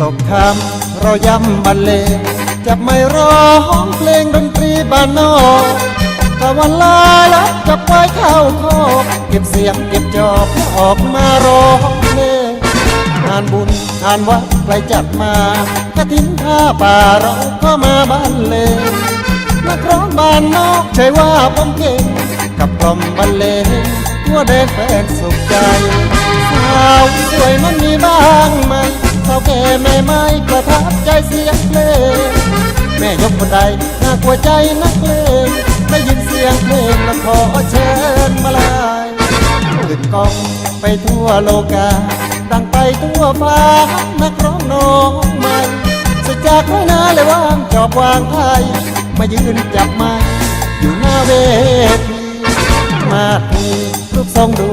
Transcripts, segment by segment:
ตกคำเราย้ำบรรเลงจับไม่ร้องเพลงดนตรีบ้านนอกตะวันลายล้วจับไว้เข้าคอกเก็บเสียงเก็บจอบออกมาร้องเพลงงานบุญงานวัดใครจัดมากระถินผ้าป่าเราก็มาบ้านเลงนักร้องบ้านนอกใช่ว่าผมเก่งกับกลอมบรรเลงทั่วแดนแฟนสุขใจ สาวสวยมันมีบ้างไหมสาวแก่แม่ไม้ประทับใจเสียงเพลงแม่ยกคนใดน่ากลัวใจนักเลงได้ยินเสียงเพลงแล้วขอเชิญมาลายขึ้นกองไปทั่วโลกา ดังไปทั่วฟ้านักร้องน้องใหม่สุดจากไม่นาเลยว่างจอบวางไทยมายืนจับไม้อยู่หน้าเวทีมาทีรูปทรงดู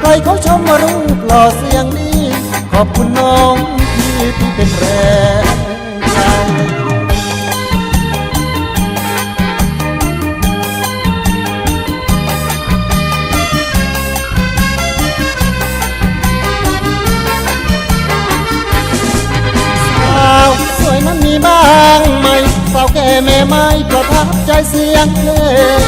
ใครๆเขาชมว่ารูปหล่อเสียงดีขอบคุณน้องที่ที่เป็นแรงใจสาสวยมันมีบ้างไหมสาวแก่แม่ไม้ประทับใจเสียงเพลง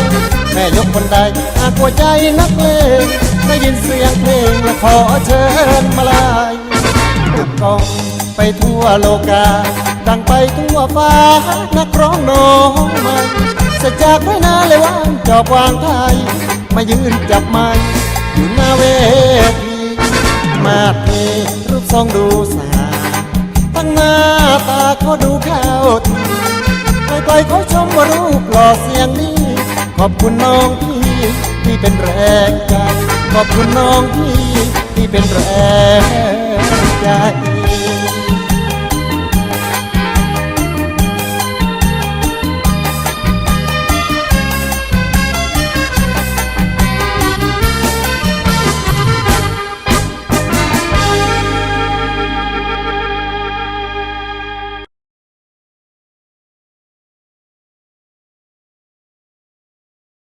แม่ยกคนใดหากหัวใจนักเลง ได้ยินเสียงเพลงและขอเชิญมาลายตึกกองไปทั่วโลกา ดังไปทั่วฟ้า นักร้องน้องใหม่เสจากไม่นานเลยว่างจอบวางไทย มายืนจับไม้อยู่หน้าเวทีมาเทรูปทรงดูสาตั้งหน้าตาเขาดูเข้าทีใครๆเขาชมว่ารูปหล่อเสียงดีขอบคุณน้องพี่ที่เป็นแรงใจ ขอบคุณน้องพี่ที่เป็นแรงใจ